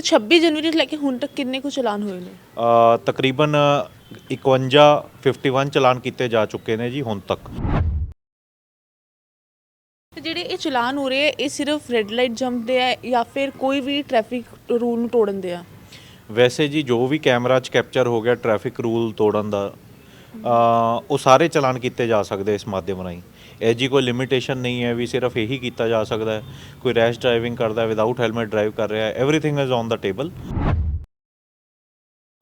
ਤੇ 26 ਜਨਵਰੀ ਤੋਂ ਲੈ ਕੇ ਹੁਣ ਤੱਕ ਕਿੰਨੇ ਕੁ ਚਲਾਨ ਹੋਏ ਨੇ? ਅ, ਤਕਰੀਬਨ 51 51 ਚਲਾਨ ਕੀਤੇ ਜਾ ਚੁੱਕੇ ਨੇ ਜੀ ਹੁਣ ਤੱਕ। ਤੇ ਜਿਹੜੇ ਇਹ ਚਲਾਨ ਹੋ ਰਹੇ ਆ ਇਹ ਸਿਰਫ ਰੈੱਡ ਲਾਈਟ ਜੰਪ ਦੇ ਆ ਜਾਂ ਫਿਰ ਕੋਈ ਵੀ ਟ੍ਰੈਫਿਕ ਰੂਲ ਨੂੰ ਤੋੜਨ ਦੇ ਆ? ਵੈਸੇ ਜੀ ਜੋ ਵੀ ਕੈਮਰਾ 'ਚ ਕੈਪਚਰ ਹੋ ਗਿਆ ਟ੍ਰੈਫਿਕ ਰੂਲ ਤੋੜਨ ਦਾ ਅ, ਉਹ ਸਾਰੇ ਚਲਾਨ ਕੀਤੇ ਜਾ ਸਕਦੇ ਇਸ ਮਾਧਿਅਮ ਰਾਹੀਂ। ਇਹ ਜੀ ਕੋਈ ਲਿਮਿਟੇਸ਼ਨ ਨਹੀਂ ਹੈ ਵੀ ਸਿਰਫ ਇਹੀ ਕੀਤਾ ਜਾ ਸਕਦਾ ਹੈ ਕੋਈ ਰੈਸ਼ ਡਰਾਈਵਿੰਗ ਕਰਦਾ ਵਿਦਆਊਟ ਹੈਲਮਟ ਡਰਾਈਵ ਕਰ ਰਿਹਾ ਹੈ everything is on the table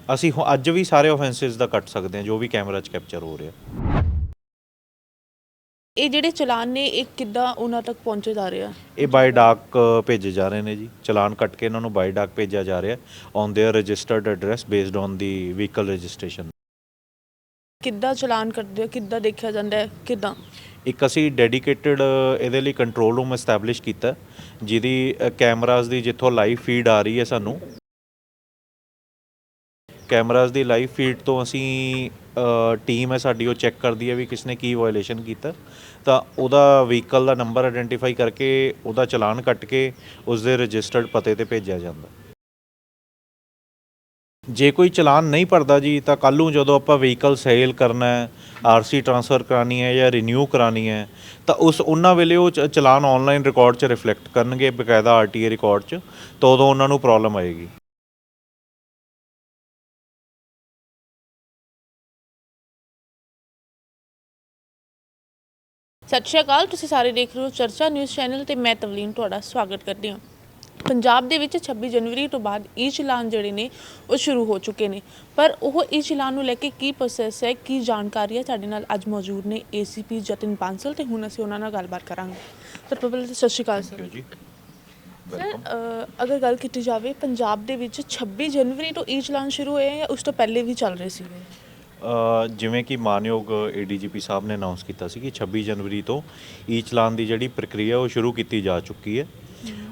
ਅਸੀਂ ਹੁ- ਅੱਜ ਵੀ ਸਾਰੇ ਆਫੈਂਸਸ ਦਾ ਕੱਟ ਸਕਦੇ ਹਾਂ ਜੋ ਵੀ ਕੈਮਰਾ 'ਚ ਕੈਪਚਰ ਹੋ ਰਿਹਾ ਇਹ ਜਿਹੜੇ ਚਲਾਨ ਨੇ ਇਹ ਕਿੱਦਾਂ ਉਹਨਾਂ ਤੱਕ ਪਹੁੰਚੇ ਜਾ ਰਹੇ ਆ ਇਹ ਬਾਈ ਡਾਕ ਭੇਜੇ ਜਾ ਰਹੇ ਨੇ ਜੀ ਚਲਾਨ ਕੱਟ ਕੇ ਇਹਨਾਂ ਨੂੰ ਬਾਈ ਡਾਕ ਭੇਜਿਆ ਜਾ ਰਿਹਾ on their registered address based on the vehicle registration ਕਿੱਦਾਂ ਚਲਾਨ ਕਰਦੇ ਹੋ ਕਿੱਦਾਂ ਦੇਖਿਆ ਜਾਂਦਾ ਹੈ ਕਿੱਦਾਂ ਇੱਕ ਅਸੀਂ ਡੈਡੀਕੇਟਿਡ ਇਹਦੇ ਲਈ ਕੰਟਰੋਲ ਰੂਮ ਐਸਟੈਬਲਿਸ਼ ਕੀਤਾ। ਜਿਹਦੀ ਕੈਮਰਾਜ਼ ਦੀ ਜਿੱਥੋਂ ਲਾਈਵ ਫੀਡ ਆ ਰਹੀ ਹੈ ਸਾਨੂੰ। ਕੈਮਰਾਜ਼ ਦੀ ਲਾਈਵ ਫੀਡ ਤੋਂ ਅਸੀਂ ਟੀਮ ਹੈ ਸਾਡੀ, ਉਹ ਚੈੱਕ ਕਰਦੀ ਹੈ ਵੀ ਕਿਸਨੇ ਕੀ ਵਾਇਓਲੇਸ਼ਨ ਕੀਤਾ। ਤਾਂ ਉਹਦਾ ਵਹੀਕਲ ਦਾ ਨੰਬਰ ਆਇਡੈਂਟੀਫਾਈ ਕਰਕੇ ਉਹਦਾ ਚਲਾਨ ਕੱਟ ਕੇ ਉਸ ਦੇ ਰਜਿਸਟਰਡ ਪਤੇ ਤੇ ਭੇਜਿਆ ਜਾਂਦਾ। ਜੇ ਕੋਈ ਚਲਾਨ ਨਹੀਂ ਭਰਦਾ ਜੀ, ਤਾਂ ਕੱਲ੍ਹ ਨੂੰ ਜਦੋਂ ਆਪਾਂ ਵਹੀਕਲ ਸੇਲ ਕਰਨਾ ਹੈ ਆਰਸੀ ਟ੍ਰਾਂਸਫਰ ਕਰਾਣੀ ਹੈ ਜਾਂ ਰੀਨਿਊ ਕਰਾਣੀ ਹੈ, ਤਾਂ ਉਸ ਉਹਨਾਂ ਵੇਲੇ ਉਹ ਚ- ਚਲਾਨ ਆਨਲਾਈਨ ਰਿਕਾਰਡ 'ਚ ਰਿਫਲੈਕਟ ਕਰਨਗੇ, ਬਕਾਇਦਾ ਆਰਟੀਏ ਰਿਕਾਰਡ 'ਚ, ਤਾਂ ਉਦੋਂ ਉਹਨਾਂ ਨੂੰ ਪ੍ਰੋਬਲਮ ਆਏਗੀ। ਸਤਿ ਸ਼੍ਰੀ ਅਕਾਲ, ਤੁਸੀਂ ਸਾਰੇ ਦੇਖ ਰਹੇ ਹੋ ਚਰਚਾ ਨਿਊਜ਼ ਚੈਨਲ ਤੇ ਮੈਂ ਤਵਲੀਨ, ਤੁਹਾਡਾ ਸਵਾਗਤ ਕਰਦੀ ਹਾਂ। ਪੰਜਾਬ ਦੇ ਵਿੱਚ 26 ਜਨਵਰੀ ਤੋਂ ਬਾਅਦ ਈ ਚਲਾਨ ਜਿਹੜੇ ਨੇ ਉਹ ਸ਼ੁਰੂ ਹੋ ਚੁੱਕੇ ਨੇ। ਪਰ ਉਹ ਈ ਚਲਾਨ ਨੂੰ ਲੈ ਕੇ ਕੀ ਪ੍ਰੋਸੈਸ ਹੈ ਕੀ ਜਾਣਕਾਰੀ ਹੈ ਸਾਡੇ ਨਾਲ ਅੱਜ ਮੌਜੂਦ ਨੇ ਏਸੀਪੀ ਜਤਿਨ ਬਾਂਸਲ ਤੇ ਹੁਣ ਅਸੀਂ ਉਹਨਾਂ ਨਾਲ ਗੱਲਬਾਤ ਕਰਾਂਗੇ। ਸਰ ਪਹਿਲਾਂ ਤਾਂ ਸਤਿ ਸ਼੍ਰੀ ਅਕਾਲ ਸਰ। ਜੀ। ਸਰ ਅਗਰ ਗੱਲ ਕੀਤੀ ਜਾਵੇ ਪੰਜਾਬ ਦੇ ਵਿੱਚ 26 ਜਨਵਰੀ ਤੋਂ ਈ ਚਲਾਨ ਸ਼ੁਰੂ ਹੋਏ ਜਾਂ ਉਸ ਤੋਂ ਪਹਿਲੇ ਵੀ ਚੱਲ ਰਹੇ ਸੀਗੇ? ਜਿਵੇਂ ਕਿ ਮਾਨਯੋਗ ਏਡੀਜੀਪੀ ਸਾਹਿਬ ਨੇ ਅਨਾਉਂਸ ਕੀਤਾ ਸੀ ਕਿ 26 ਜਨਵਰੀ ਤੋਂ ਈ ਚਲਾਨ ਦੀ ਜਿਹੜੀ ਪ੍ਰਕਿਰਿਆ ਉਹ ਸ਼ੁਰੂ ਕੀਤੀ ਜਾ ਚੁੱਕੀ ਹੈ।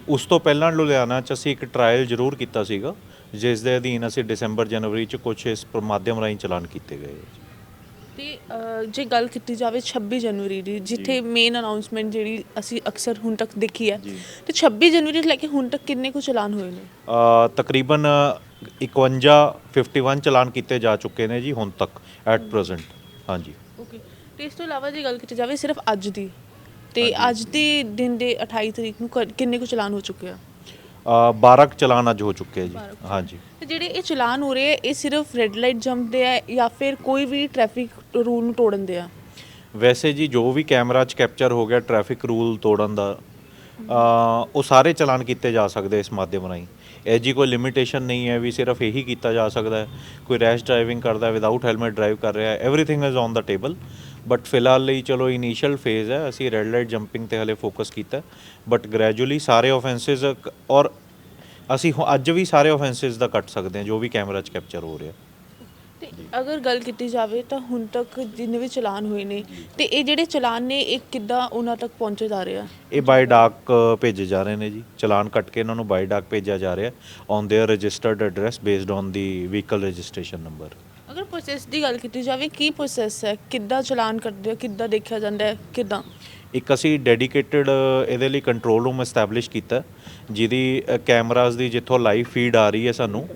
ਉਸ ਤੋਂ ਪਹਿਲਾਂ ਲੁਧਿਆਣਾ 'ਚ ਅਸੀਂ ਇੱਕ ਟ੍ਰਾਇਲ ਜ਼ਰੂਰ ਕੀਤਾ ਸੀਗਾ ਜਿਸ ਦੇ ਅਧੀਨ ਅਸੀਂ ਦਸੰਬਰ ਜਨਵਰੀ 'ਚ ਕੁਝ ਇਸ ਪ- ਮਾਧਿਅਮ ਰਾਹੀਂ ਚਲਾਨ ਕੀਤੇ ਗਏ ਤੇ ਅ, ਜੇ ਗੱਲ ਕੀਤੀ ਜਾਵੇ 26 ਜਨਵਰੀ ਦੀ ਜਿੱਥੇ ਮੇਨ ਅਨਾਉਂਸਮੈਂਟ ਜਿਹੜੀ ਅਸੀਂ ਅਕਸਰ ਹੁਣ ਤੱਕ ਦੇਖੀ ਹੈ। ਤੇ 26 ਜਨਵਰੀ ਤੋਂ ਲੈ ਕੇ ਹੁਣ ਤੱਕ ਕਿੰਨੇ ਕੁ ਚਲਾਨ ਹੋਏ ਨੇ? ਅ, ਤਕਰੀਬਨ 51 51 ਚਲਾਨ ਕੀਤੇ ਜਾ ਚੁੱਕੇ ਨੇ ਜੀ ਹੁਣ ਤੱਕ ਐਟ ਪ੍ਰੈਜ਼ੈਂਟ ਹਾਂਜੀ। ਓਕੇ ਤੇ ਇਸ ਤੋਂ ਇਲਾਵਾ ਜੇ ਗੱਲ ਕੀਤੀ ਜਾਵੇ ਸਿਰਫ ਅੱਜ ਦੀ ਤੇ ਅੱਜ ਦੇ ਦਿਨ ਦੇ 28 ਤਰੀਕ ਨੂੰ ਕ- ਕਿੰਨੇ ਕੁ ਚਲਾਨ ਹੋ ਚੁੱਕੇ ਆ? ਅ, 12 ਕੁ ਚਲਾਨ ਅੱਜ ਹੋ ਚੁੱਕੇ ਹੈ ਜੀ। 12 ਕੁ। ਹਾਂਜੀ। ਤੇ ਜਿਹੜੇ ਇਹ ਚਲਾਨ ਹੋ ਰਹੇ ਆ ਇਹ ਸਿਰਫ ਰੈੱਡ ਲਾਈਟ ਜੰਪ ਦੇ ਆ ਜਾਂ ਫਿਰ ਕੋਈ ਵੀ ਟ੍ਰੈਫਿਕ ਰੂਲ ਨੂੰ ਤੋੜਨ ਦੇ ਆ? ਵੈਸੇ ਜੀ ਜੋ ਵੀ ਕੈਮਰਾ 'ਚ ਕੈਪਚਰ ਹੋ ਗਿਆ ਟ੍ਰੈਫਿਕ ਰੂਲ ਤੋੜਨ ਦਾ ਅ, ਉਹ ਸਾਰੇ ਚਲਾਨ ਕੀਤੇ ਜਾ ਸਕਦੇ ਇਸ ਮਾਧਿਅਮ ਰਾਹੀਂ। ਇਹ ਜੀ ਕੋਈ ਲਿਮਿਟੇਸ਼ਨ ਨਹੀਂ ਹੈ ਵੀ ਸਿਰਫ ਇਹੀ ਕੀਤਾ ਜਾ ਸਕਦਾ ਹੈ। ਕੋਈ ਰੈਸ਼ ਡਰਾਈਵਿੰਗ ਕਰਦਾ ਵਿਦਆਊਟ ਹੈਲਮਟ ਡਰਾਈਵ ਕਰ ਰਿਹਾ ਹੈ everything is on the table but ਫਿਲਹਾਲ ਲਈ ਚਲੋ ਇਨੀਸ਼ੀਅਲ ਫੇਜ਼ ਹੈ ਅਸੀਂ ਰੈੱਡ ਲਾਈਟ ਜੰਪਿੰਗ ਤੇ ਹਲੇ ਫੋਕਸ ਕੀਤਾ ਬਟ ਗ੍ਰੈਜੂਅਲੀ ਸਾਰੇ ਆਫੈਂਸਸ ਔਰ ਅਸੀਂ ਹੁ- ਅੱਜ ਵੀ ਸਾਰੇ ਆਫੈਂਸਸ ਦਾ ਕੱਟ ਸਕਦੇ ਹਾਂ ਜੋ ਵੀ ਕੈਮਰਾ 'ਚ ਕੈਪਚਰ ਹੋ ਰਿਹਾ ਤੇ ਅਗਰ ਗੱਲ ਕੀਤੀ ਜਾਵੇ ਤਾਂ ਹੁਣ ਤੱਕ ਜਿੰਨੇ ਵੀ ਚਲਾਨ ਹੋਏ ਨੇ ਤੇ ਇਹ ਜਿਹੜੇ ਚਲਾਨ ਨੇ ਇਹ ਕਿੱਦਾਂ ਉਹਨਾਂ ਤੱਕ ਪਹੁੰਚੇ ਜਾ ਰਹੇ ਆ ਇਹ ਬਾਈ ਡਾਕ ਭੇਜੇ ਜਾ ਰਹੇ ਨੇ ਜੀ ਚਲਾਨ ਕੱਟ ਕੇ ਇਹਨਾਂ ਨੂੰ ਬਾਈ ਡਾਕ ਭੇਜਿਆ ਜਾ ਰਿਹਾ on their registered address based on the vehicle registration number ਅਗਰ ਪ੍ਰੋਸੈਸ ਦੀ ਗੱਲ ਕੀਤੀ ਜਾਵੇ, ਕੀ ਪ੍ਰੋਸੈਸ ਹੈ? ਕਿੱਦਾਂ ਚਲਾਨ ਕਰਦੇ ਹੋ? ਕਿੱਦਾਂ ਦੇਖਿਆ ਜਾਂਦਾ ਹੈ? ਕਿੱਦਾਂ? ਇੱਕ ਅਸੀਂ ਡੈਡੀਕੇਟਿਡ ਇਹਦੇ ਲਈ ਕੰਟਰੋਲ ਰੂਮ ਐਸਟੈਬਲਿਸ਼ ਕੀਤਾ। ਜਿਹਦੀ ਕੈਮਰਾਜ਼ ਦੀ ਜਿੱਥੋਂ ਲਾਈਵ ਫੀਡ ਆ ਰਹੀ ਹੈ ਸਾਨੂੰ।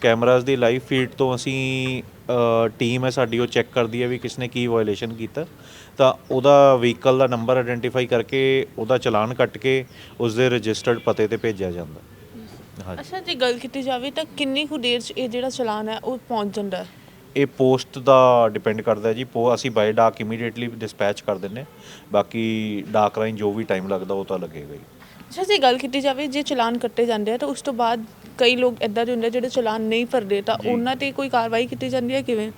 ਕੈਮਰਾਜ਼ ਦੀ ਲਾਈਵ ਫੀਡ ਤੋਂ ਅਸੀਂ ਟੀਮ ਹੈ ਸਾਡੀ, ਉਹ ਚੈੱਕ ਕਰਦੀ ਹੈ ਵੀ ਕਿਸਨੇ ਕੀ ਵਾਇਲੇਸ਼ਨ ਕੀਤਾ। ਤਾਂ ਉਹਦਾ ਵਹੀਕਲ ਦਾ ਨੰਬਰ ਆਇਡੈਂਟੀਫਾਈ ਕਰਕੇ ਉਹਦਾ ਚਲਾਨ ਕੱਟ ਕੇ ਉਸ ਦੇ ਰਜਿਸਟਰਡ ਪਤੇ ਤੇ ਭੇਜਿਆ ਜਾਂਦਾ। ਹਾਂਜੀ। ਅੱਛਾ ਜੇ ਗੱਲ ਕੀਤੀ ਜਾਵੇ ਤਾਂ ਕਿੰਨੀ ਕੁ ਦੇਰ 'ਚ ਇਹ ਜਿਹੜਾ ਚਲਾਨ ਹੈ ਉਹ ਪਹੁੰਚ ਜਾਂਦਾ ਹੈ? ਇਹ ਪੋਸਟ ਦਾ ਡਿਪੈਂਡ ਕਰਦਾ ਹੈ ਜੀ। ਪੋ ਅਸੀਂ ਬਾਈ ਡਾਕ ਇਮੀਡੀਏਟਲੀ ਡਿਸਪੈਚ ਕਰ ਦਿੰਨੇ। ਬਾਕੀ ਡਾਕ ਰਾਹੀਂ ਜੋ ਵੀ ਟਾਈਮ ਲੱਗਦਾ ਉਹ ਤਾਂ ਲੱਗੇਗਾ ਹੀ। ਅੱਛਾ ਜੇ ਗੱਲ ਕੀਤੀ ਜਾਵੇ ਜੇ ਚਲਾਨ ਕੱਟੇ ਜਾਂਦੇ ਆ ਤਾਂ ਉਸ ਤੋਂ ਬਾਅਦ ਕਈ ਲੋਕ ਇਦਾਂ ਦੇ ਹੁੰਦੇ ਆ ਜਿਹੜੇ ਚਲਾਨ ਨਹੀਂ ਭਰਦੇ ਤਾਂ ਜੀ। ਉਹਨਾਂ ਤੇ ਕੋਈ ਕਾਰਵਾਈ ਕੀਤੀ ਜਾਂਦੀ ਹੈ ਕਿਵੇਂ?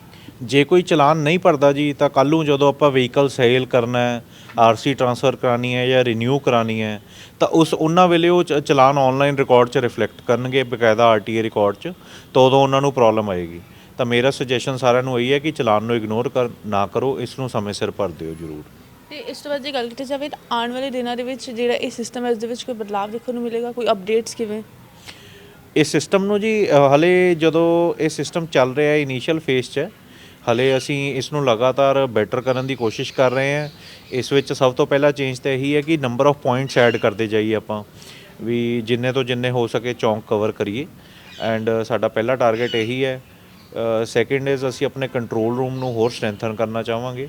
ਜੇ ਕੋਈ ਚਲਾਨ ਨਹੀਂ ਭਰਦਾ ਜੀ ਤਾਂ ਕੱਲ੍ਹ ਨੂੰ ਜਦੋਂ ਆਪਾਂ ਵਹੀਕਲ ਸੇਲ ਕਰਨਾ ਹੈ ਆਰਸੀ ਟ੍ਰਾਂਸਫਰ ਕਰਾਣੀ ਹੈ ਜਾਂ ਰੀਨਿਊ ਕਰਾਣੀ ਹੈ ਤਾਂ ਉਸ ਉਹਨਾਂ ਵੇਲੇ ਉਹ ਚ- ਚਲਾਨ ਆਨਲਾਈਨ ਰਿਕਾਰਡ 'ਚ ਰਿਫਲੈਕਟ ਕਰਨਗੇ ਬਕਾਇਦਾ ਆਰਟੀਏ ਰਿਕਾਰਡ 'ਚ ਤਾਂ ਉਦੋਂ ਉਹਨਾਂ ਨੂੰ ਪ੍ਰੋਬਲਮ ਆਏਗੀ। ਤਾਂ ਮੇਰਾ ਸੁਜੈਸ਼ਨ ਸਾਰਿਆਂ ਨੂੰ ਇਹੀ ਹੈ ਕਿ ਚਲਾਨ ਨੂੰ ਇਗਨੋਰ ਕਰ ਨਾ ਕਰੋ ਇਸ ਨੂੰ ਸਮੇਂ ਸਿਰ ਭਰ ਦਿਓ ਜ਼ਰੂਰ। ਤੇ ਇਸ ਤੋਂ ਬਾਅਦ ਜੇ ਗੱਲ ਕੀਤੀ ਜਾਵੇ ਤਾਂ ਆਉਣ ਵਾਲੇ ਦਿਨਾਂ ਦੇ ਵਿੱਚ ਜਿਹੜਾ ਇਹ ਸਿਸਟਮ ਹੈ ਉਸ ਦੇ ਵਿੱਚ ਕੋਈ ਬਦਲਾਅ ਦੇਖਣ ਨੂੰ ਮਿਲੇਗਾ? ਕੋਈ ਅਪਡੇਟਸ ਕਿਵੇਂ? ਇਸ ਸਿਸਟਮ ਨੂੰ ਜੀ ਅ, ਹਲੇ ਜਦੋਂ ਇਹ ਸਿਸਟਮ ਚੱਲ ਰਿਹਾ ਹੈ ਇਨੀਸ਼ੀਅਲ ਫੇਸ 'ਚ ਹੈ, ਹਲੇ ਅਸੀਂ ਇਸ ਨੂੰ ਲਗਾਤਾਰ ਬੈਟਰ ਕਰਨ ਦੀ ਕੋਸ਼ਿਸ਼ ਕਰ ਰਹੇ ਹਾਂ। ਇਸ ਵਿੱਚ ਸਭ ਤੋਂ ਪਹਿਲਾ ਚੇਂਜ ਤਾਂ ਇਹੀ ਹੈ ਕਿ ਨੰਬਰ ਆਫ ਪੁਆਇੰਟਸ ਐਡ ਕਰਦੇ ਜਾਈਏ ਆਪਾਂ, ਵੀ ਜਿੰਨੇ ਤੋਂ ਜਿੰਨੇ ਹੋ ਸਕੇ ਚੌਂਕ ਕਵਰ ਕਰੀਏ। ਐਂਡ ਸਾਡਾ ਪਹਿਲਾ ਟਾਰਗੇਟ ਇਹੀ ਹੈ। ਸੈਕਿੰਡ ਇਜ਼ ਅਸੀਂ ਆਪਣੇ ਕੰਟਰੋਲ ਰੂਮ ਨੂੰ ਹੋਰ ਸਟਰੈਂਥਨ ਕਰਨਾ ਚਾਹਾਂਗੇ।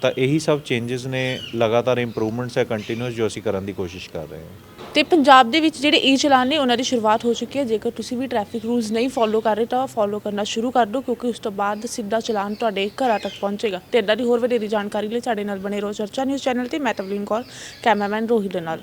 ਤਾਂ ਇਹੀ ਸਭ ਚੇਂजेस ਨੇ, ਲਗਾਤਾਰ ਇੰਪਰੂਵਮੈਂਟਸ ਹੈ ਕੰਟੀਨਿਊਸ ਜੋ ਅਸੀਂ ਕਰਨ ਦੀ ਕੋਸ਼ਿਸ਼ ਕਰ ਰਹੇ ਹਾਂ। ਤੇ ਪੰਜਾਬ ਦੇ ਵਿੱਚ ਜਿਹੜੇ ਈ ਚਲਾਨ ਨੇ, ਉਹਨਾਂ ਦੀ ਸ਼ੁਰੂਆਤ ਹੋ ਚੁੱਕੀ ਹੈ। ਜੇਕਰ ਤੁਸੀਂ ਵੀ ਟ੍ਰੈਫਿਕ ਰੂਲਸ ਨਹੀਂ ਫੋਲੋ ਕਰ ਰਹੇ, ਤਾਂ ਫੋਲੋ ਕਰਨਾ ਸ਼ੁਰੂ ਕਰ ਦਿਓ, ਕਿਉਂਕਿ ਉਸ ਤੋਂ ਬਾਅਦ ਸਿੱਧਾ ਚਲਾਨ ਤੁਹਾਡੇ ਘਰਾਂ ਤੱਕ ਪਹੁੰਚੇਗਾ। ਤੇ ਇਦਾਂ ਦੀ ਹੋਰ ਵਧੇਰੀ ਜਾਣਕਾਰੀ ਲਈ ਸਾਡੇ ਨਾਲ ਬਣੇ ਰਹੋ ਚਰਚਾ ਨਿਊਜ਼ ਚੈਨਲ ਤੇ। ਮੈਂ ਤਵਲੀਨ ਕੌਰ, ਕੈਮਰਾਮੈਨ ਰੋਹਿਤ ਦੇ ਨਾਲ।